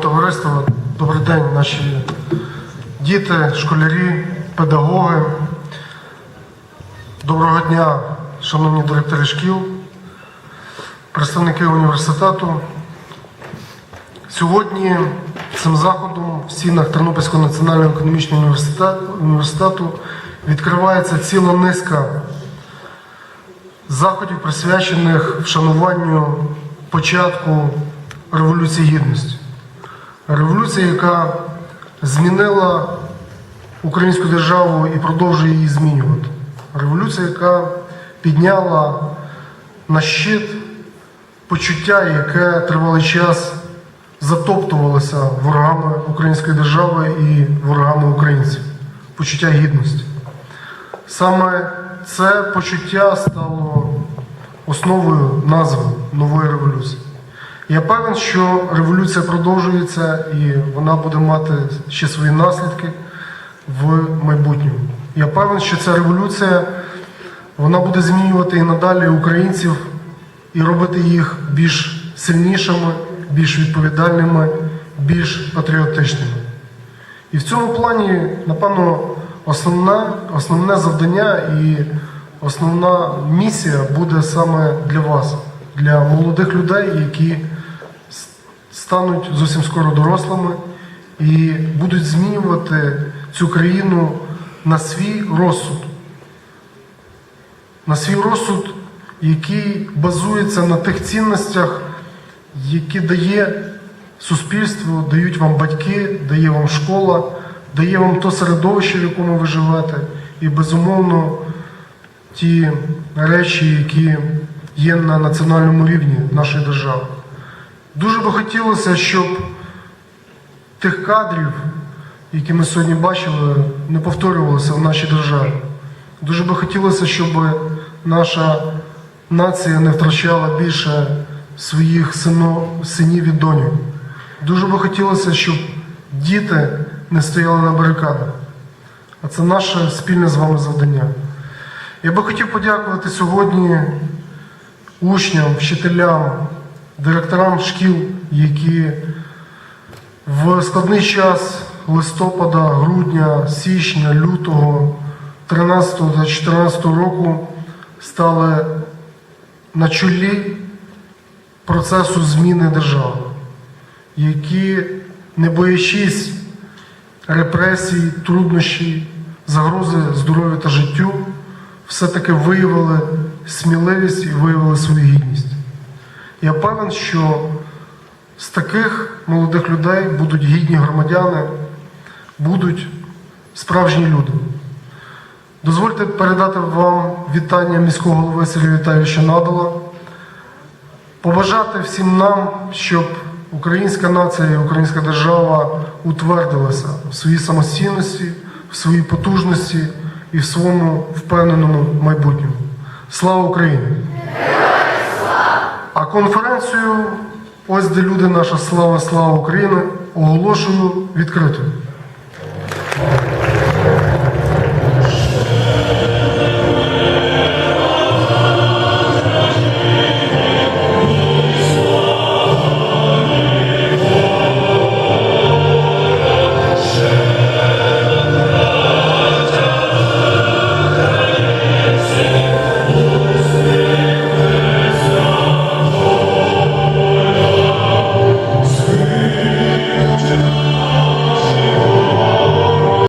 товариство, добрий день, наші діти, школярі, педагоги. Доброго дня, шановні директори шкіл, представники університету. Сьогодні цим заходом в стінах Тернопільського національного економічного університету, відкривається ціла низка заходів, присвячених вшануванню початку Революції Гідності. Революція, яка змінила українську державу і продовжує її змінювати. Революція, яка підняла на щит почуття, яке тривалий час затоптувалося ворогами української держави і ворогами українців. Почуття гідності. Саме це почуття стало основою назви нової революції. Я певен, що революція продовжується і вона буде мати ще свої наслідки в майбутньому. Я певен, що ця революція вона буде змінювати і надалі українців і робити їх більш сильнішими, більш відповідальними, більш патріотичними. І в цьому плані, напевно, основне, основне завдання і основна місія буде саме для вас, для молодих людей, які стануть зовсім скоро дорослими і будуть змінювати цю країну на свій розсуд. На свій розсуд, який базується на тих цінностях, які дає суспільство, дають вам батьки, дає вам школа, дає вам то середовище, в якому ви живете, і безумовно ті речі, які є на національному рівні нашої держави. Дуже би хотілося, щоб тих кадрів, які ми сьогодні бачили, не повторювалося в нашій державі. Дуже би хотілося, щоб наша нація не втрачала більше своїх синів і доньок. Дуже би хотілося, щоб діти не стояли на барикадах. А це наше спільне з вами завдання. Я би хотів подякувати сьогодні учням, вчителям, директорам шкіл, які в складний час листопада, грудня, січня, лютого 13 та 14 року стали на чолі процесу зміни держави, які, не боячись репресій, труднощів, загрози здоров'ю та життю, все-таки виявили сміливість і виявили свою гідність. Я певен, що з таких молодих людей будуть гідні громадяни, будуть справжні люди. Дозвольте передати вам вітання міського голови Сергія Віталійовича Надала, побажати всім нам, щоб українська нація і українська держава утвердилася в своїй самостійності, в своїй потужності і в своєму впевненому майбутньому. Слава Україні! Конференцію, ось де люди, наша слава, слава України, оголошую відкритою.